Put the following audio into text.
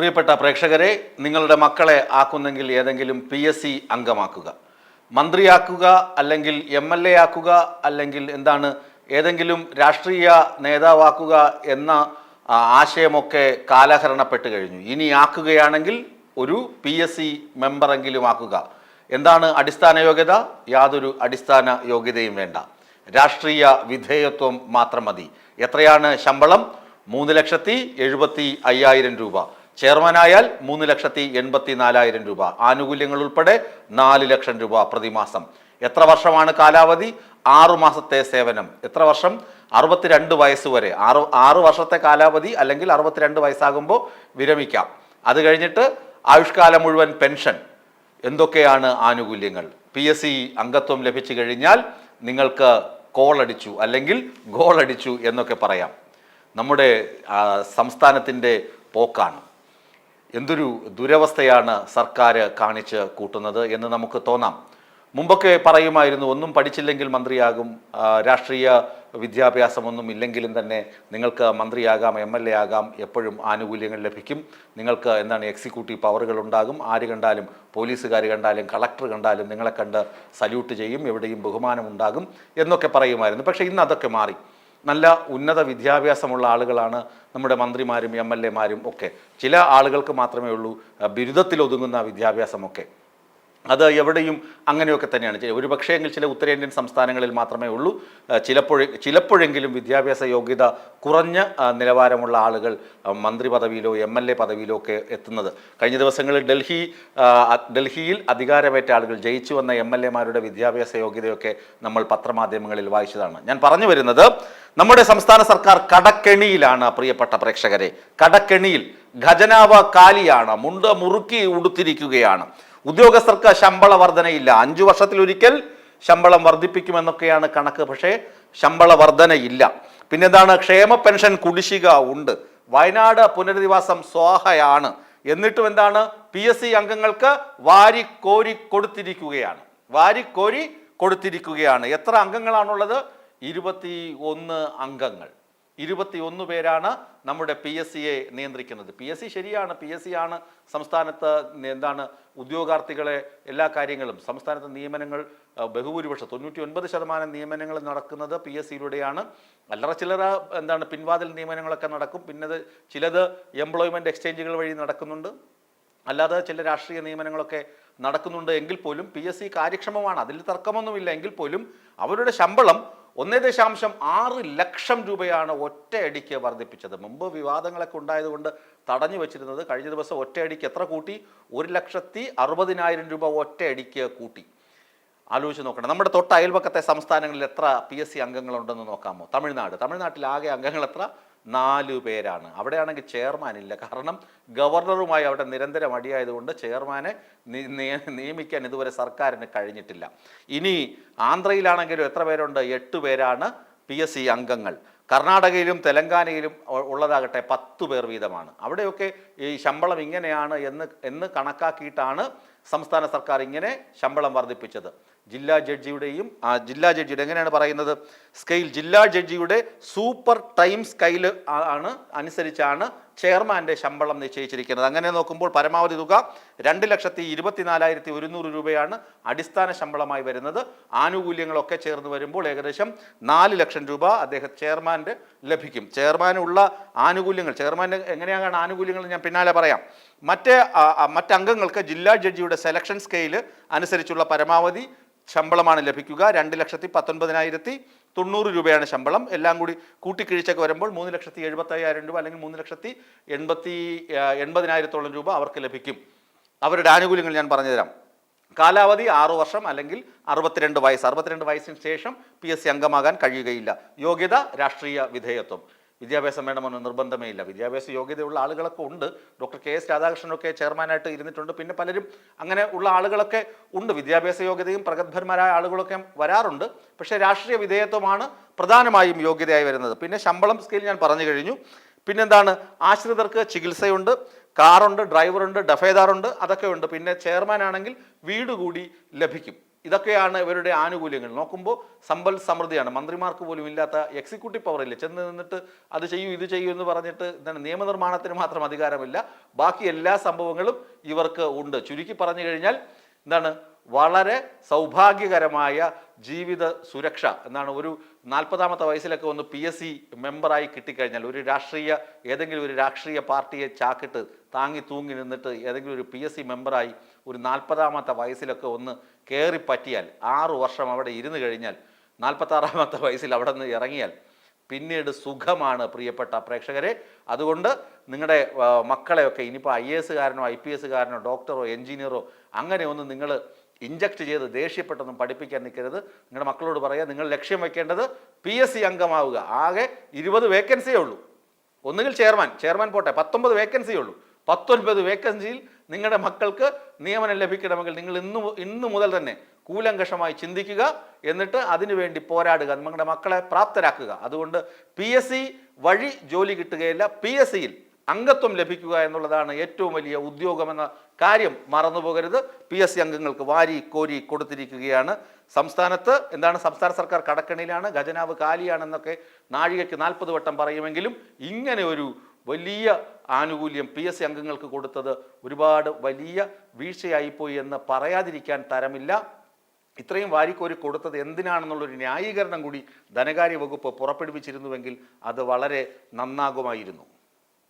പ്രിയപ്പെട്ട പ്രേക്ഷകരെ നിങ്ങളുടെ മക്കളെ ആക്കുന്നെങ്കിൽ ഏതെങ്കിലും പി എസ് സി അംഗമാക്കുക. മന്ത്രിയാക്കുക അല്ലെങ്കിൽ എം എൽ എ ആക്കുക അല്ലെങ്കിൽ എന്താണ് ഏതെങ്കിലും രാഷ്ട്രീയ നേതാവാക്കുക എന്ന ആശയമൊക്കെ കാലഹരണപ്പെട്ട് കഴിഞ്ഞു. ഇനി ആക്കുകയാണെങ്കിൽ ഒരു പി എസ് സി മെമ്പറെങ്കിലും ആക്കുക. എന്താണ് അടിസ്ഥാന യോഗ്യത? യാതൊരു അടിസ്ഥാന യോഗ്യതയും വേണ്ട. രാഷ്ട്രീയ വിധേയത്വം മാത്രം മതി. എത്രയാണ് ശമ്പളം? മൂന്ന് ലക്ഷത്തി എഴുപത്തി അയ്യായിരം രൂപ. ചെയർമാനായാൽ മൂന്ന് ലക്ഷത്തി എൺപത്തി നാലായിരം രൂപ. ആനുകൂല്യങ്ങൾ ഉൾപ്പെടെ നാല് ലക്ഷം രൂപ പ്രതിമാസം. എത്ര വർഷമാണ് കാലാവധി? ആറു മാസത്തെ സേവനം. എത്ര വർഷം? അറുപത്തിരണ്ട് വയസ്സ് വരെ. ആറ് ആറ് വർഷത്തെ കാലാവധി അല്ലെങ്കിൽ അറുപത്തിരണ്ട് വയസ്സാകുമ്പോൾ വിരമിക്കാം. അത് കഴിഞ്ഞിട്ട് ആയുഷ്കാലം മുഴുവൻ പെൻഷൻ. എന്തൊക്കെയാണ് ആനുകൂല്യങ്ങൾ? പി എസ് സി അംഗത്വം ലഭിച്ചു കഴിഞ്ഞാൽ നിങ്ങൾക്ക് കോൾ അടിച്ചു അല്ലെങ്കിൽ ഗോൾ അടിച്ചു എന്നൊക്കെ പറയാം. നമ്മുടെ സംസ്ഥാനത്തിന്റെ പോക്കാണ്. എന്തൊരു ദുരവസ്ഥയാണ് സർക്കാർ കാണിച്ച് കൂട്ടുന്നത് എന്ന് നമുക്ക് തോന്നാം. മുമ്പൊക്കെ പറയുമായിരുന്നു ഒന്നും പഠിച്ചില്ലെങ്കിൽ മന്ത്രിയാകും രാഷ്ട്രീയ വിദ്യാഭ്യാസമൊന്നും ഇല്ലെങ്കിലും തന്നെ നിങ്ങൾക്ക് മന്ത്രിയാകാം എം എൽ എ ആകാം എപ്പോഴും ആനുകൂല്യങ്ങൾ ലഭിക്കും. നിങ്ങൾക്ക് എന്താണ് എക്സിക്യൂട്ടീവ് പവറുകൾ ഉണ്ടാകും. ആര് കണ്ടാലും പോലീസുകാർ കണ്ടാലും കളക്ടർ കണ്ടാലും നിങ്ങളെ കണ്ട് സല്യൂട്ട് ചെയ്യും എവിടെയും ബഹുമാനം ഉണ്ടാകും എന്നൊക്കെ പറയുമായിരുന്നു. പക്ഷേ ഇന്ന് അതൊക്കെ മാറി. നല്ല ഉന്നത വിദ്യാഭ്യാസമുള്ള ആളുകളാണ് നമ്മുടെ മന്ത്രിമാരും എം എൽ എമാരും ഒക്കെ. ചില ആളുകൾക്ക് മാത്രമേ ഉള്ളൂ ബിരുദത്തിലൊതുങ്ങുന്ന വിദ്യാഭ്യാസമൊക്കെ. അത് എവിടെയും അങ്ങനെയൊക്കെ തന്നെയാണ് ചെയ്യുക ഒരു പക്ഷേ എങ്കിൽ ചില ഉത്തരേന്ത്യൻ സംസ്ഥാനങ്ങളിൽ മാത്രമേ ഉള്ളൂ. ചിലപ്പോഴെ ചിലപ്പോഴെങ്കിലും വിദ്യാഭ്യാസ യോഗ്യത കുറഞ്ഞ നിലവാരമുള്ള ആളുകൾ മന്ത്രി പദവിയിലോ എം എൽ എ പദവിയിലോ ഒക്കെ എത്തുന്നത്. കഴിഞ്ഞ ദിവസങ്ങളിൽ ഡൽഹി ഡൽഹിയിൽ അധികാരമേറ്റ ആളുകൾ ജയിച്ചു വന്ന എം എൽ എമാരുടെ വിദ്യാഭ്യാസ യോഗ്യതയൊക്കെ നമ്മൾ പത്രമാധ്യമങ്ങളിൽ വായിച്ചതാണ്. ഞാൻ പറഞ്ഞു വരുന്നത് നമ്മുടെ സംസ്ഥാന സർക്കാർ കടക്കെണിയിലാണ് പ്രിയപ്പെട്ട പ്രേക്ഷകരെ. കടക്കെണിയിൽ ഖജനാവ് കാലിയാണ് മുണ്ട് മുറുക്കി ഉടുത്തിരിക്കുകയാണ്. ഉദ്യോഗസ്ഥർക്ക് ശമ്പള വർധനയില്ല. അഞ്ചു വർഷത്തിലൊരിക്കൽ ശമ്പളം വർദ്ധിപ്പിക്കുമെന്നൊക്കെയാണ് കണക്ക്. പക്ഷേ ശമ്പള വർധനയില്ല. പിന്നെന്താണ്? ക്ഷേമ പെൻഷൻ കുടിശ്ശിക ഉണ്ട്. വയനാട് പുനരധിവാസം സ്വാഹയാണ്. എന്നിട്ടും എന്താണ്? പി എസ് സി അംഗങ്ങൾക്ക് വാരിക്കോരി കൊടുത്തിരിക്കുകയാണ്. വാരിക്കോരി കൊടുത്തിരിക്കുകയാണ്. എത്ര അംഗങ്ങളാണുള്ളത്? ഇരുപത്തി ഒന്ന് അംഗങ്ങൾ. ഇരുപത്തി ഒന്ന് പേരാണ് നമ്മുടെ പി എസ് സിയെ നിയന്ത്രിക്കുന്നത്. പി എസ് സി ശരിയാണ് പി എസ് സി ആണ്. സംസ്ഥാനത്ത് എന്താണ് ഉദ്യോഗാർത്ഥികളെ എല്ലാ കാര്യങ്ങളും സംസ്ഥാനത്ത് നിയമനങ്ങൾ ബഹുഭൂരിപക്ഷം തൊണ്ണൂറ്റി ഒൻപത് ശതമാനം നിയമനങ്ങൾ നടക്കുന്നത് പി എസ് സിയിലൂടെയാണ്. അല്ലറ ചില്ലറ എന്താണ് പിൻവാതിൽ നിയമനങ്ങളൊക്കെ നടക്കും. പിന്നെ ചിലത് എംപ്ലോയ്മെന്റ് എക്സ്ചേഞ്ചുകൾ വഴി നടക്കുന്നുണ്ട്. അല്ലാതെ ചില രാഷ്ട്രീയ നിയമനങ്ങളൊക്കെ നടക്കുന്നുണ്ട് എങ്കിൽ പോലും പി എസ് സി കാര്യക്ഷമമാണ്. അതിൽ തർക്കമൊന്നുമില്ല. എങ്കിൽ പോലും അവരുടെ ശമ്പളം ഒന്നേ ദശാംശം ആറ് ലക്ഷം രൂപയാണ് ഒറ്റയടിക്ക് വർദ്ധിപ്പിച്ചത്. മുമ്പ് വിവാദങ്ങളൊക്കെ ഉണ്ടായതുകൊണ്ട് തടഞ്ഞു വെച്ചിരുന്നത് കഴിഞ്ഞ ദിവസം ഒറ്റയടിക്ക് എത്ര കൂട്ടി? ഒരു ലക്ഷത്തി അറുപതിനായിരം രൂപ ഒറ്റയടിക്ക് കൂട്ടി. ആലോചിച്ച് നോക്കണം. നമ്മുടെ തൊട്ട് അയൽപക്കത്തെ സംസ്ഥാനങ്ങളിൽ എത്ര പി എസ് സി അംഗങ്ങളുണ്ടെന്ന് നോക്കാമോ? തമിഴ്നാട്. തമിഴ്നാട്ടിൽ ആകെ അംഗങ്ങൾ എത്ര? നാല് പേരാണ്. അവിടെയാണെങ്കിൽ ചെയർമാൻ ഇല്ല. കാരണം ഗവർണറുമായി അവിടെ നിരന്തരം അടിയായതുകൊണ്ട് ചെയർമാനെ നിയമിക്കാൻ ഇതുവരെ സർക്കാരിന് കഴിഞ്ഞിട്ടില്ല. ഇനി ആന്ധ്രയിലാണെങ്കിലും എത്ര പേരുണ്ട്? എട്ട് പേരാണ് പി എസ് സി അംഗങ്ങൾ. കർണാടകയിലും തെലങ്കാനയിലും ഉള്ളതാകട്ടെ പത്ത് പേർ വീതമാണ്. അവിടെയൊക്കെ ഈ ശമ്പളം ഇങ്ങനെയാണ് എന്ന് എന്ന് കണക്കാക്കിയിട്ടാണ് സംസ്ഥാന സർക്കാർ ഇങ്ങനെ ശമ്പളം വർദ്ധിപ്പിച്ചത്. ജില്ലാ ജഡ്ജിയുടെയും ആ ജില്ലാ ജഡ്ജിയുടെ എങ്ങനെയാണ് പറയുന്നത്? സ്കെയിൽ ജില്ലാ ജഡ്ജിയുടെ സൂപ്പർ ടൈം സ്കെയിൽ ആണ് അനുസരിച്ചാണ് ചെയർമാന്റെ ശമ്പളം നിശ്ചയിച്ചിരിക്കുന്നത്. അങ്ങനെ നോക്കുമ്പോൾ പരമാവധി തുക രണ്ട് ലക്ഷത്തി ഇരുപത്തിനാലായിരത്തി ഒരുന്നൂറ് രൂപയാണ് അടിസ്ഥാന ശമ്പളമായി വരുന്നത്. ആനുകൂല്യങ്ങളൊക്കെ ചേർന്ന് വരുമ്പോൾ ഏകദേശം നാല് ലക്ഷം രൂപ അദ്ദേഹം ചെയർമാന്റെ ലഭിക്കും. ചെയർമാനുള്ള ആനുകൂല്യങ്ങൾ ചെയർമാന്റെ എങ്ങനെയാണ് ആനുകൂല്യങ്ങൾ ഞാൻ പിന്നാലെ പറയാം. മറ്റേ ആ, ആ, മറ്റ് അംഗങ്ങൾക്ക് ജില്ലാ ജഡ്ജിയുടെ സെലക്ഷൻ സ്കെയിൽ അനുസരിച്ചുള്ള പരമാവധി ശമ്പളമാണ് ലഭിക്കുക. രണ്ട് ലക്ഷത്തി പത്തൊൻപതിനായിരത്തി തൊണ്ണൂറ് രൂപയാണ് ശമ്പളം. എല്ലാം കൂടി കൂട്ടിക്കിഴിച്ചൊക്കെ വരുമ്പോൾ മൂന്ന് ലക്ഷത്തി എഴുപത്തയ്യായിരം രൂപ അല്ലെങ്കിൽ മൂന്ന് ലക്ഷത്തി എൺപത്തി എൺപതിനായിരത്തോളം രൂപ അവർക്ക് ലഭിക്കും. അവരുടെ ആനുകൂല്യങ്ങൾ ഞാൻ പറഞ്ഞുതരാം. കാലാവധി ആറു വർഷം അല്ലെങ്കിൽ അറുപത്തിരണ്ട് വയസ്സ്. അറുപത്തിരണ്ട് വയസ്സിന് ശേഷം പി എസ് സി അംഗമാകാൻ കഴിയുകയില്ല. യോഗ്യത രാഷ്ട്രീയ വിധേയത്വം. വിദ്യാഭ്യാസം വേണമെന്ന് നിർബന്ധമേ ഇല്ല. വിദ്യാഭ്യാസ യോഗ്യതയുള്ള ആളുകളൊക്കെ ഉണ്ട്. ഡോക്ടർ കെ എസ് രാധാകൃഷ്ണനൊക്കെ ചെയർമാനായിട്ട് ഇരുന്നിട്ടുണ്ട്. പിന്നെ പലരും അങ്ങനെ ഉള്ള ആളുകളൊക്കെ ഉണ്ട്. വിദ്യാഭ്യാസ യോഗ്യതയും പ്രഗത്ഭന്മാരായ ആളുകളൊക്കെ വരാറുണ്ട്. പക്ഷേ രാഷ്ട്രീയ വിധേയത്വമാണ് പ്രധാനമായും യോഗ്യതയായി വരുന്നത്. പിന്നെ ശമ്പളം സ്കെയിൽ ഞാൻ പറഞ്ഞു കഴിഞ്ഞു. പിന്നെന്താണ്? ആശ്രിതർക്ക് ചികിത്സയുണ്ട്. കാറുണ്ട് ഡ്രൈവറുണ്ട് ഡഫേദാറുണ്ട് അതൊക്കെ ഉണ്ട്. പിന്നെ ചെയർമാൻ ആണെങ്കിൽ വീട് കൂടി ലഭിക്കും. ഇതൊക്കെയാണ് ഇവരുടെ ആനുകൂല്യങ്ങൾ. നോക്കുമ്പോൾ സമ്പൽ സമൃദ്ധിയാണ്. മന്ത്രിമാർക്ക് പോലും ഇല്ലാത്ത എക്സിക്യൂട്ടീവ് പവറില്ല ചെന്ന് നിന്നിട്ട് അത് ചെയ്യൂ ഇത് ചെയ്യൂ എന്ന് പറഞ്ഞിട്ട് എന്താണ് നിയമനിർമ്മാണത്തിന് മാത്രം അധികാരമില്ല. ബാക്കി എല്ലാ സംഭവങ്ങളും ഇവർക്ക് ഉണ്ട്. ചുരുക്കി പറഞ്ഞു കഴിഞ്ഞാൽ എന്താണ് വളരെ സൗഭാഗ്യകരമായ ജീവിത സുരക്ഷ എന്നാണ് ഒരു നാൽപ്പതാമത്തെ വയസ്സിലൊക്കെ ഒന്ന് പി എസ് സി മെമ്പറായി കിട്ടിക്കഴിഞ്ഞാൽ ഒരു രാഷ്ട്രീയ ഏതെങ്കിലും ഒരു രാഷ്ട്രീയ പാർട്ടിയെ ചാക്കിട്ട് താങ്ങി തൂങ്ങി നിന്നിട്ട് ഏതെങ്കിലും ഒരു പി എസ് സി മെമ്പറായി ഒരു നാൽപ്പതാമത്തെ വയസ്സിലൊക്കെ ഒന്ന് കയറി പറ്റിയാൽ ആറു വർഷം അവിടെ ഇരുന്ന് കഴിഞ്ഞാൽ നാൽപ്പത്താറാമത്തെ വയസ്സിൽ അവിടെ നിന്ന് ഇറങ്ങിയാൽ പിന്നീട് സുഖമാണ് പ്രിയപ്പെട്ട പ്രേക്ഷകരെ. അതുകൊണ്ട് നിങ്ങളുടെ മക്കളെയൊക്കെ ഇനിയിപ്പോൾ ഐ എ ഐ പി എസുകാരനോ ഡോക്ടറോ എഞ്ചിനീയറോ അങ്ങനെ ഒന്നും നിങ്ങൾ ഇഞ്ചക്ട് ചെയ്ത് ദേഷ്യപ്പെട്ടൊന്നും പഠിപ്പിക്കാൻ നിൽക്കരുത്. നിങ്ങളുടെ മക്കളോട് പറയുക നിങ്ങൾ ലക്ഷ്യം വെക്കേണ്ടത് പി എസ് സി അംഗമാവുക. ആകെ ഇരുപത് വേക്കൻസിയേ ഉള്ളൂ. ഒന്നുകിൽ ചെയർമാൻ ചെയർമാൻ പോട്ടെ പത്തൊമ്പത് വേക്കൻസിയേ ഉള്ളൂ. പത്തൊൻപത് വേക്കൻസിയിൽ നിങ്ങളുടെ മക്കൾക്ക് നിയമനം ലഭിക്കണമെങ്കിൽ നിങ്ങൾ ഇന്ന് ഇന്നു മുതൽ തന്നെ കൂലങ്കഷമായി ചിന്തിക്കുക. എന്നിട്ട് അതിനുവേണ്ടി പോരാടുക. നിങ്ങളുടെ മക്കളെ പ്രാപ്തരാക്കുക. അതുകൊണ്ട് പി വഴി ജോലി കിട്ടുകയില്ല. പി എസ് സിയിൽ അംഗത്വം ലഭിക്കുക എന്നുള്ളതാണ് ഏറ്റവും വലിയ ഉദ്യോഗമെന്ന കാര്യം മറന്നുപോകരുത്. പി എസ് സി അംഗങ്ങൾക്ക് വാരി കോരി കൊടുത്തിരിക്കുകയാണ്. സംസ്ഥാനത്ത് എന്താണ്? സംസ്ഥാന സർക്കാർ കടക്കണിയിലാണ് ഖജനാവ് കാലിയാണെന്നൊക്കെ നാഴികയ്ക്ക് നാൽപ്പത് വട്ടം പറയുമെങ്കിലും ഇങ്ങനെ ഒരു വലിയ ആനുകൂല്യം പി എസ് സി അംഗങ്ങൾക്ക് കൊടുത്തത് ഒരുപാട് വലിയ വീഴ്ചയായിപ്പോയി എന്ന് പറയാതിരിക്കാൻ തരമില്ല. ഇത്രയും വാരിക്കോരി കൊടുത്തത് എന്തിനാണെന്നുള്ളൊരു ന്യായീകരണം കൂടി ധനകാര്യ വകുപ്പ് പുറപ്പെടുവിച്ചിരുന്നുവെങ്കിൽ അത് വളരെ നന്നാകുമായിരുന്നു.